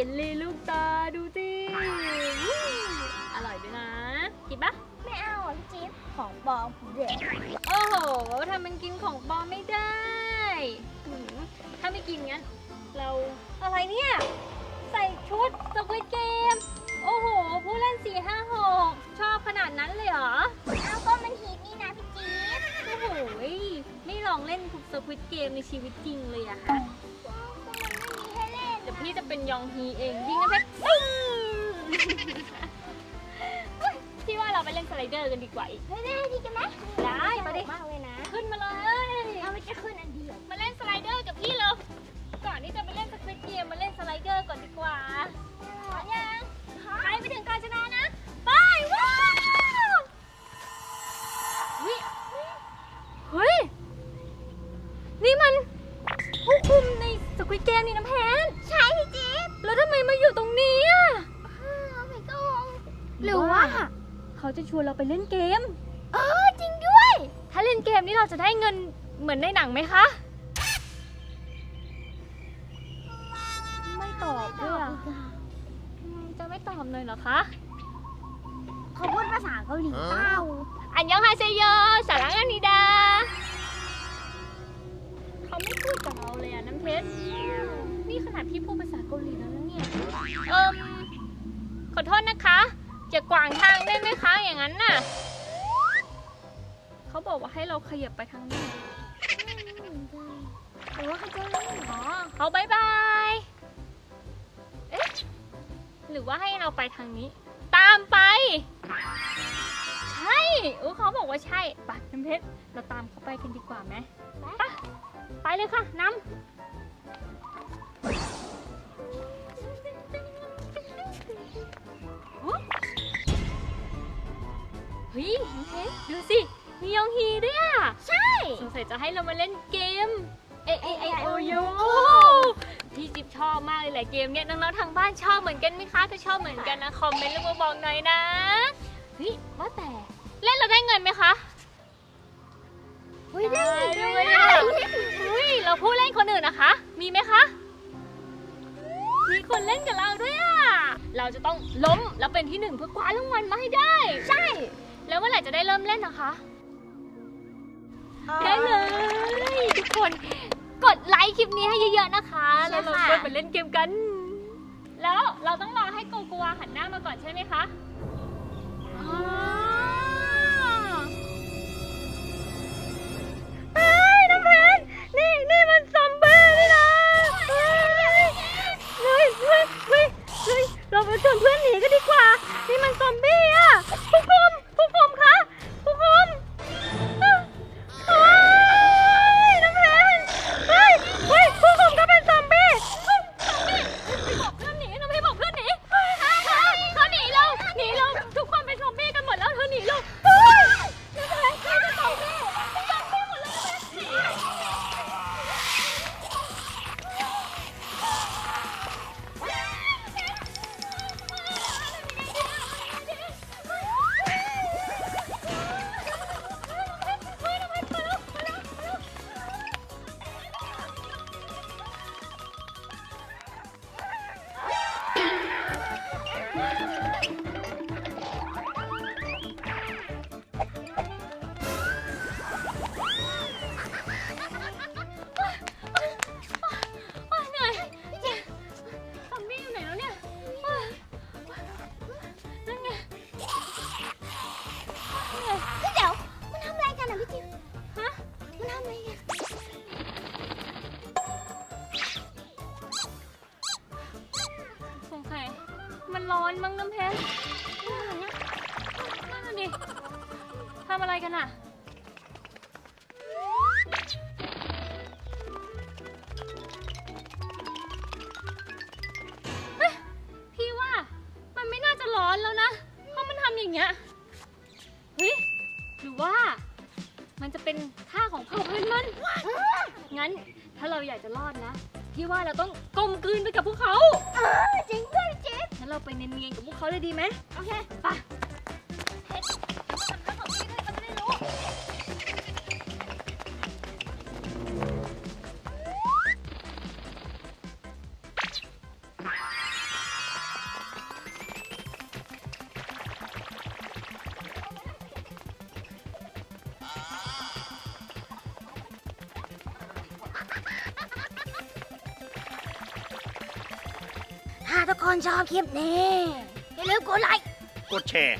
เยลลี่ลูกตาดูสิอร่อยด้วยนะ กินปะไม่เอาอพี่จิ๊บของปลอมเด็ดโอ้โหทำมันกินของปลอมไม่ได้ถ้าไม่กินงั้น เราอะไรเนี่ย ใส่ชุดสควิตเกม โอ้โห ผู้เล่นสี่ห้าหกชอบขนาดนั้นเลยเหรอ เอาก็มันฮิตนี่นะพี่จิ๊บโอ้โหไม่ลองเล่นสควิตเกมในชีวิตจริงเลยอะค่ะ เล่นเดี๋ยวพี่จะเป็นยองฮีเองวิ่งกันไปปึ้งเฮ้ยพี่ว่าเราไปเล่นสไลเดอร์กันดีกว่าอีก เฮ้ยได้ดีกันไหมได้มาดิ มากเลยนะ ขึ้นมาเลยเอาไปจะขึ้นอันเดียว มาเล่นสไลเดอร์กับพี่เลยก่อนที่จะไปเล่นสควิตเกมมาเล่นสไลเดอร์ก่อนดีกว่าพร้อมยังใครไปถึงการชนะนะ ไปว้าวเฮ้ยเฮ้ย นี่มันผู้คุมในสควิตเกมนี่น้ำแพน ใช่ มมาอยู่ตรงนี้อะเอาไปก็งงหรือว่า เขาจะชวนเราไปเล่นเกม เออจริงด้วย ถ้าเล่นเกมนี่เราจะได้เงินเหมือนในหนังไหมคะ ไม่ตอบด้วยอะอืมจะไม่ตอบเลยเหรอคะ เขาพูดภาษาเกาหลีเปล่าอันยองฮาเซโยสารังอานิดา เขาไม่พูดกับเราเลยอะน้ำเพชร นี่ขนาดพี่ เอิมขอโทษนะคะอย่ากวางทางได้ไหมคะอย่างนั้นน่ะเขาบอกว่าให้เราขยับไปทางนี้หรือว่าเขาจะเล่นเหรอเขาบายบายเอ๊ะหรือว่าให้เราไปทางนี้ ตามไป ใช่อู้เขาบอกว่าใช่ไปน้ำเพชรเราตามเขาไปกันดีกว่าไหมไปไปเลยค่ะน้ำ เฮ้ยน้ำเพชรดูสิ มียองฮีด้วยอะ ใช่ สงสัยจะให้เรามาเล่นเกม A A I O U พี่จิ๊บชอบมากเลยแหละเกมเนี้ยน้องๆทางบ้านชอบเหมือนกันไหมคะถ้าชอบเหมือนกันนะคอมเมนต์แล้วมาบอกหน่อยนะเฮ้ยว่าแต่เล่นเราได้เงินไหมคะเฮ้ยได้ด้ด้ววยยอะอะเฮ้ยเราผู้เล่นคนอื่นนะคะ มีไหมคะ มีคนเล่นกับเราด้วยอะ เราจะต้องล้มแล้วเป็นที่หนึ่งเพื่อคว้ารางวัลมาให้ได้ ใช่ แล้วเมื่อไหร่จะได้เริ่มเล่นนะคะ ได้เลย ทุกคน กดไลค์คลิปนี้ให้เยอะๆนะคะ แล้วเราก็ไปเล่นเกมกัน แล้วเราต้องรอให้โกโกวาหันหน้ามาก่อนใช่ไหมคะอ๋อเฮ้ยน้ำเพชรนี่นี่มันซอมบี้นี่นะเฮ้ยเฮ้ยเฮ้ยเฮ้ยเฮ้ยเราไปชวนเพื่อนหนีกันดีกว่านี่ กันอะเฮ้ยพี่ว่ามันไม่น่าจะร้อนแล้วนะ เพราะมันทำอย่างเงี้ยเฮ้ยหรือว่า มันจะเป็นท่าของเผ่าพันธุ์มัน งั้นถ้าเราอยากจะรอดนะ พี่ว่าเราต้องกลมกลืนไปกับพวกเขาเออจริงด้วยพี่จิ๊บงั้นเราไปเนียนๆกับพวกเขาเลยดีไหมโอเคไป คนชอบคลิปนี้อย่าลืมกดไลค์ กดแชร์